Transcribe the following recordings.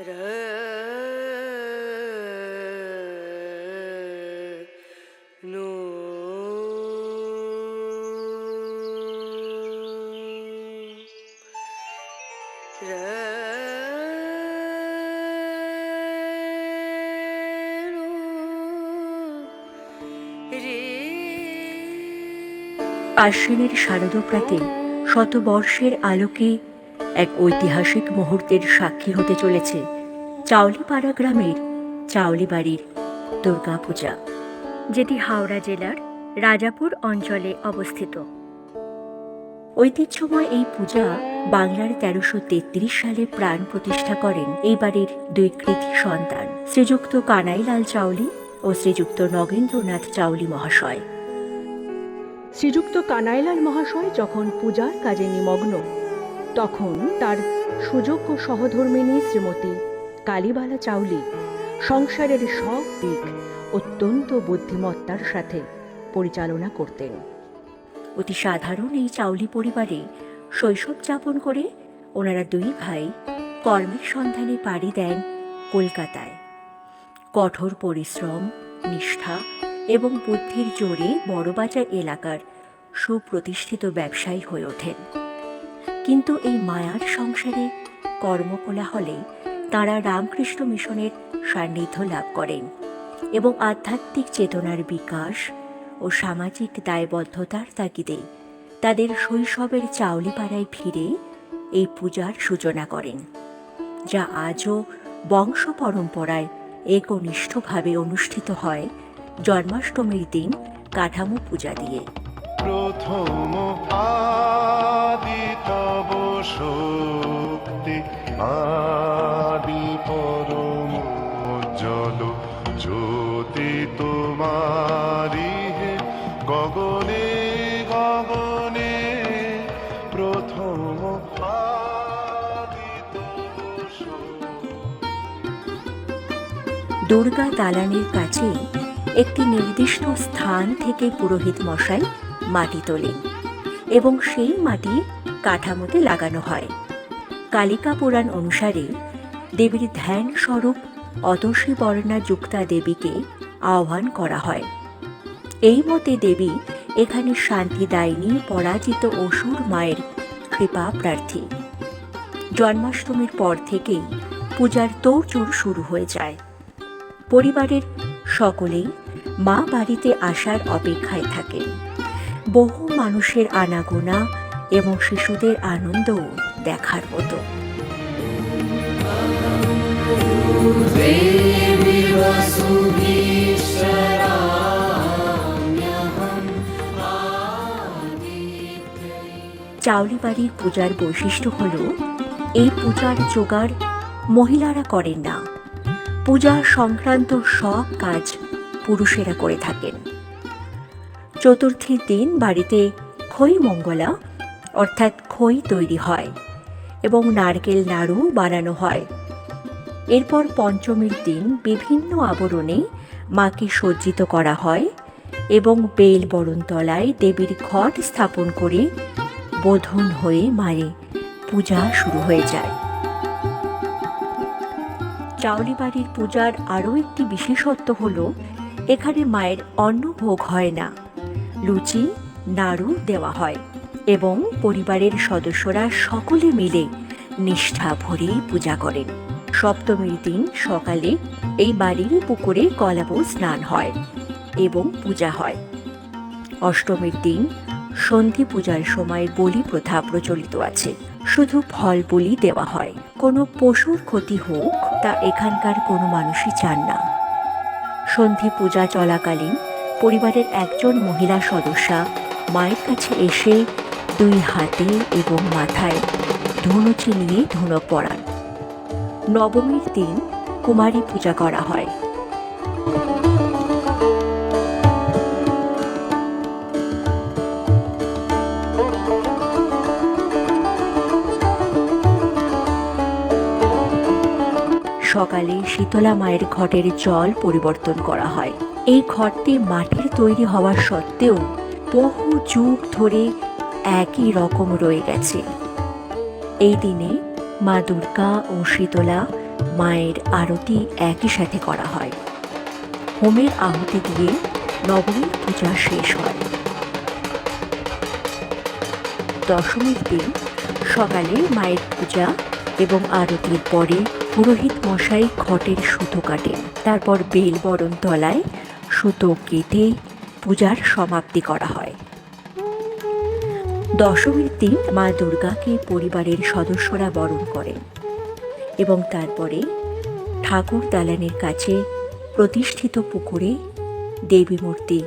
আশ্বিনের শারদপ্রাতে শতবর্ষের আলোকে এক ঐতিহাসিক মুহূর্তের সাক্ষী হতে চলেছে চাউলিপাড়া গ্রামের চাউলি বাড়ির দুর্গাপূজা, যেটি হাওড়া জেলার রাজাপুর অঞ্চলে অবস্থিত। ঐতিহ্যময় এই পূজা বাংলার তেরোশো তেত্রিশ সালে প্রাণ প্রতিষ্ঠা করেন এই বাড়ির দুই কৃতি সন্তান, শ্রীযুক্ত কানাইলাল চাউলি ও শ্রীযুক্ত নগেন্দ্রনাথ চাউলি মহাশয়। শ্রীযুক্ত কানাইলাল মহাশয় যখন পূজার কাজে নিমগ্ন তখন তার সুযোগ্য সহধর্মিণী শ্রীমতী কালীবালা চাউলি সংসারের সব দিক অত্যন্ত বুদ্ধিমত্তার সাথে পরিচালনা করতেন। অতি সাধারণ এই চাউলি পরিবারে শৈশব যাপন করে ওনারা দুই ভাই কর্মের সন্ধানে পাড়ি দেন কলকাতায়। কঠোর পরিশ্রম, নিষ্ঠা এবং বুদ্ধির জোরে বড়বাজার এলাকার সুপ্রতিষ্ঠিত ব্যবসায়ী হয়ে ওঠেন। কিন্তু এই মায়ার সংসারে কর্মকোলাহলে তাঁরা রামকৃষ্ণ মিশনের সান্নিধ্য লাভ করেন এবং আধ্যাত্মিক চেতনার বিকাশ ও সামাজিক দায়বদ্ধতার তাগিদে তাদের শৈশবের চাউলিপাড়ায় ফিরে এই পূজার সূচনা করেন, যা আজও বংশ পরম্পরায় একনিষ্ঠভাবে অনুষ্ঠিত হয় জন্মাষ্টমীর দিন কাঠামো পূজা দিয়ে। প্রথম আদি তব শক্তি, আদি পরম জল জ্যোতি তোমারি হে। গগনে গগনে, প্রথম দুর্গা দালানের কাছে একটি নির্দিষ্ট স্থান থেকে পুরোহিত মশাই মাটি তোলেন এবং সেই মাটি কাঠামোতে লাগানো হয়। কালিকা পুরাণ অনুসারে দেবীর ধ্যান স্বরূপ অতসী বর্ণা যুক্তা দেবীকে আহ্বান করা হয়। এই মতে দেবী এখানে শান্তি শান্তিদায়িনী পরাজিত অসুর মায়ের কৃপা প্রার্থী। জন্মাষ্টমীর পর থেকেই পূজার তোড়জোড় শুরু হয়ে যায়। পরিবারের সকলেই মা বাড়িতে আসার অপেক্ষায় থাকেন বহু মানুষের আনাগোনা এবং শিশুদের আনন্দও দেখার মতো। চাউলি বাড়ির পূজার বৈশিষ্ট্য হল, এই পূজার জোগাড় মহিলারা করেন না। পূজা সংক্রান্ত সব কাজ পুরুষেরা করে থাকেন। চতুর্থীর দিন বাড়িতে খই মঙ্গলা, অর্থাৎ খই তৈরি হয় এবং নারকেল নাড়ু বানানো হয়। এরপর পঞ্চমীর দিন বিভিন্ন আবরণে মাকে সজ্জিত করা হয় এবং বেল বরণতলায় দেবীর ঘট স্থাপন করে বোধন হয়ে মায়ে পূজা শুরু হয়ে যায়। চাউলি বাড়ির পূজার আরও একটি বিশেষত্ব হল, এখানে মায়ের অন্নভোগ হয় না। লুচি, নাড়ু দেওয়া হয় এবং পরিবারের সদস্যরা সকলে মিলে নিষ্ঠা ভরে পূজা করেন। সপ্তমীর দিন সকালে এই বাড়ির পুকুরে কলাবো স্নান হয় এবং পূজা হয়। অষ্টমীর দিন সন্ধি পূজার সময় বলি প্রথা প্রচলিত আছে। শুধু ফল বলি দেওয়া হয়। কোনো পশুর ক্ষতি হোক, তা এখানকার কোনো মানুষই চান না। সন্ধি পূজা চলাকালীন পরিবারের একজন মহিলা সদস্যা মায়ের কাছে এসে দুই হাতে এবং মাথায় ধনুচি নিয়ে ধনুক পরান। নবমীর দিন কুমারী পূজা করা হয়। সকালে শীতলা মায়ের ঘটের জল পরিবর্তন করা হয়। এই ঘরটি মাটির তৈরি হওয়া সত্ত্বেও বহু যুগ ধরে একই রকম রয়ে গেছে। এই দিনে মা দুর্গা ও শীতলা মায়ের আরতি একই সাথে করা হয়। হোমের আহুতি দিয়ে নবমীর পূজা শেষ হয়। দশমীর দিন সকালে মায়ের পূজা এবং আরতির পরে পুরোহিত মশাই ঘটের সুতো কাটেন। তারপর বেলবরণ তলায় সুতো কেটে পূজার সমাপ্তি করা হয়। দশমীর দিন মা দুর্গাকে পরিবারের সদস্যরা বরণ করেন এবং তারপরে ঠাকুর দালানের কাছে প্রতিষ্ঠিত পুকুরে দেবী মূর্তি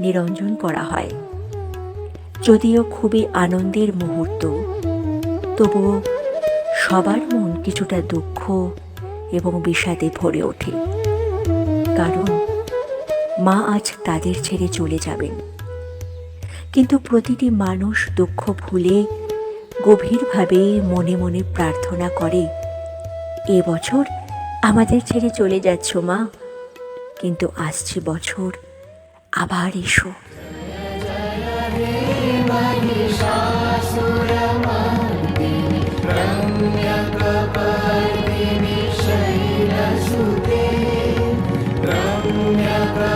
নিরঞ্জন করা হয়। যদিও খুবই আনন্দের মুহূর্ত, তবুও সবার মন কিছুটা দুঃখ এবং বিষাদে ভরে ওঠে। কারণ মা আজ তাদের ছেড়ে চলে যাবেন কিন্তু প্রতিটি মানুষ দুঃখ ভুলে, গভীরভাবে মনে মনে প্রার্থনা করে, এ বছর আমাদের ছেড়ে চলে যাচ্ছ মা, কিন্তু আসছে বছর আবার এসো Yeah.